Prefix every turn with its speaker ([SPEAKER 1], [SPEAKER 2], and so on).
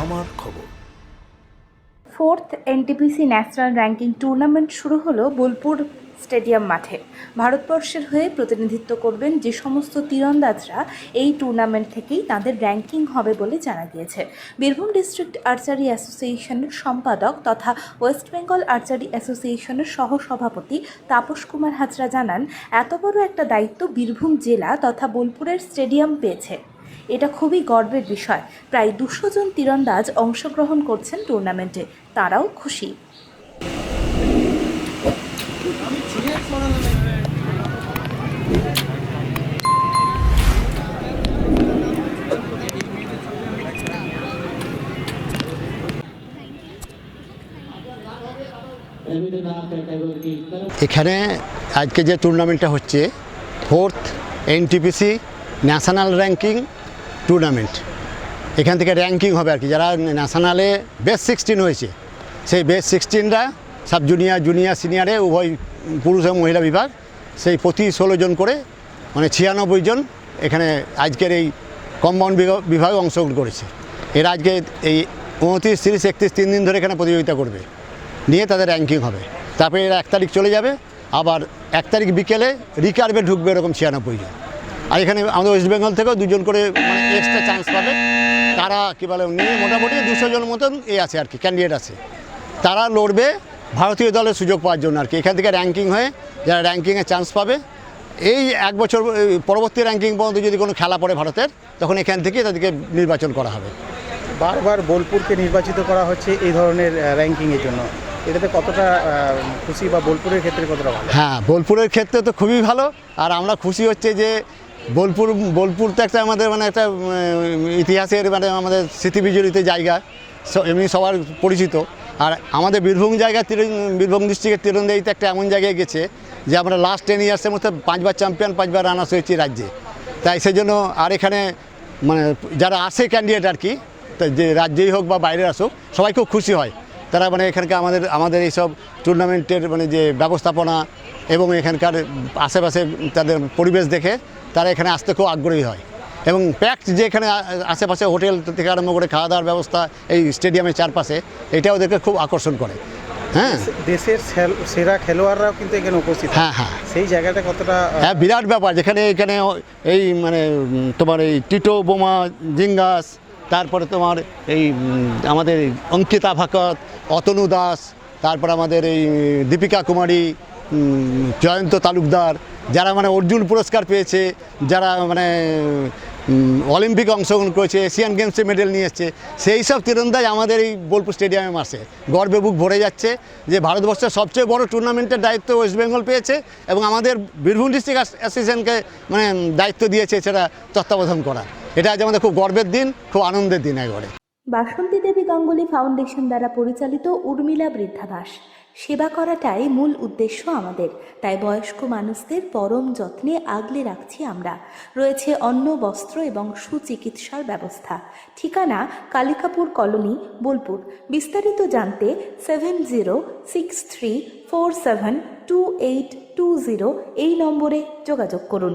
[SPEAKER 1] আমার খবর।
[SPEAKER 2] Fourth NTPC national ranking tournament শুরু হলো বোলপুর স্টেডিয়াম মাঠে। ভারতবর্ষের হয়ে প্রতিনিধিত্ব করবেন যে সমস্ত তীরন্দাজরা এই টুর্নামেন্ট থেকেই তাদের র্যাঙ্কিং হবে বলে জানা গিয়েছে। বীরভূম ডিস্ট্রিক্ট আর্চারি অ্যাসোসিয়েশনের সম্পাদক তথা ওয়েস্ট বেঙ্গল আর্চারি অ্যাসোসিয়েশনের সহসভাপতি তাপস কুমার হাজরা জানান, এত বড় একটা দায়িত্ব বীরভূম জেলা তথা বোলপুরের স্টেডিয়াম পেয়েছে। এটা খুবই গর্বের বিষয়। প্রায় দুশো জন তীরন্দাজ অংশগ্রহণ করছেন টুর্নামেন্টে। তারাও খুশি।
[SPEAKER 3] এখানে আজকে যে টুর্নামেন্টটা হচ্ছে fourth NTPC national ranking tournament. এখান থেকে র্যাঙ্কিং হবে আর কি। যারা ন্যাশনালে বেস্ট সিক্সটিন হয়েছে, সেই বেস্ট সিক্সটিনরা সাব জুনিয়র জুনিয়র সিনিয়রে উভয় পুরুষ এবং মহিলা বিভাগ, সেই প্রতি ষোলো জন করে মানে ছিয়ানব্বই জন এখানে আজকের এই কম্পাউন্ড বিভাগে অংশগ্রহণ করেছে। এরা আজকে এই উনত্রিশ, তিরিশ, একত্রিশ, তিন দিন ধরে এখানে প্রতিযোগিতা করবে। নিয়ে তাদের র্যাঙ্কিং হবে। তারপরে এরা এক তারিখ চলে যাবে, আবার এক তারিখ বিকেলে রিকার্ভে ঢুকবে এরকম ছিয়ানব্বই জন। আর এখানে আমাদের ওয়েস্ট বেঙ্গল থেকেও দুজন করে মানে এক্সট্রা চান্স পাবে। তারা কী বলে নিয়ে মোটামুটি দুশো জন মতন এ আছে আর কি ক্যান্ডিডেট আছে। তারা লড়বে ভারতীয় দলের সুযোগ পাওয়ার জন্য আর কি। এখান থেকে র্যাঙ্কিং হয়ে যারা র্যাঙ্কিংয়ে চান্স পাবে এই এক বছর পরবর্তী র্যাঙ্কিং পর্যন্ত যদি কোনো খেলা পড়ে ভারতের তখন এখান থেকে তাদেরকে নির্বাচন করা হবে।
[SPEAKER 4] বারবার বোলপুরকে নির্বাচিত করা হচ্ছে এই ধরনের র্যাঙ্কিংয়ের জন্য। এটাতে কতটা খুশি বা বোলপুরের ক্ষেত্রে কতটা ভালো?
[SPEAKER 3] হ্যাঁ বোলপুরের ক্ষেত্রে তো খুবই ভালো। আর আমরা খুশি হচ্ছে যে বোলপুর বোলপুর তো একটা আমাদের মানে একটা ইতিহাসের মানে আমাদের স্মৃতিবিজড়িত জায়গা এমনি সবার পরিচিত। আর আমাদের বীরভূম জায়গা বীরভূম ডিস্ট্রিক্টের তীরন্দাজিতে একটা এমন জায়গায় গেছে, যে আমরা লাস্ট টেন ইয়ার্সের মধ্যে পাঁচবার চ্যাম্পিয়ন পাঁচবার রানার্স হয়েছি রাজ্যে। তাই সেই জন্য আর এখানে মানে যারা আসে ক্যান্ডিডেট আর কি যে রাজ্যেই হোক বা বাইরে আসুক, সবাই খুব খুশি হয়। তারা মানে এখানকার আমাদের আমাদের এইসব টুর্নামেন্টের মানে যে ব্যবস্থাপনা এবং এখানকার আশেপাশে তাদের পরিবেশ দেখে তারা এখানে আসতে খুব আগ্রহী হয়। এবং প্যাক্ট যে এখানে আশেপাশে হোটেল থেকে আরম্ভ করে খাওয়া দাওয়ার ব্যবস্থা এই স্টেডিয়ামের চারপাশে এটা ওদেরকে খুব আকর্ষণ করে। হ্যাঁ?
[SPEAKER 4] দেশের সেরা খেলোয়াড়রাও কিন্তু এখানে উপস্থিত হ্যাঁ।
[SPEAKER 3] হ্যাঁ
[SPEAKER 4] সেই জায়গাটা কতটা
[SPEAKER 3] হ্যাঁ বিরাট ব্যাপার। যেখানে এখানে এই মানে তোমার এই টিটো বোমা জিঙ্গাস তারপরে তোমার এই আমাদের অঙ্কিতা ভাকত, অতনু দাস, তারপর আমাদের এই দীপিকা কুমারী জয়ন্ত তালুকদার, যারা মানে অর্জুন পুরস্কার পেয়েছে, যারা মানে অলিম্পিকে অংশগ্রহণ করেছে, এশিয়ান গেমসে মেডেল নিয়ে এসছে, সেই সব তীরন্দাজ আমাদের এই বোলপুর স্টেডিয়ামে মাসে গর্বে বুক ভরে যাচ্ছে যে ভারতবর্ষের সবচেয়ে বড় টুর্নামেন্টের দায়িত্ব ওয়েস্ট বেঙ্গল পেয়েছে এবং আমাদের বীরভূম ডিস্ট্রিক্ট অ্যাসোসিয়েশনকে মানে দায়িত্ব দিয়েছে সেটা তত্ত্বাবধান করা। এটা আজ আমাদের খুব গর্বের দিন, খুব আনন্দের দিন একবারে।
[SPEAKER 2] বাসন্তী দেবী গাঙ্গুলি ফাউন্ডেশন দ্বারা পরিচালিত উর্মিলা বৃদ্ধাবাস সেবা করাটাই মূল উদ্দেশ্য আমাদের। তাই বয়স্ক মানুষদের পরম যত্নে আগলে রাখছি আমরা। রয়েছে অন্ন, বস্ত্র এবং সুচিকিৎসার ব্যবস্থা। ঠিকানা কালিকাপুর কলোনি, বোলপুর। বিস্তারিত জানতে seven zero six three four seven two eight two zero এই নম্বরে যোগাযোগ করুন।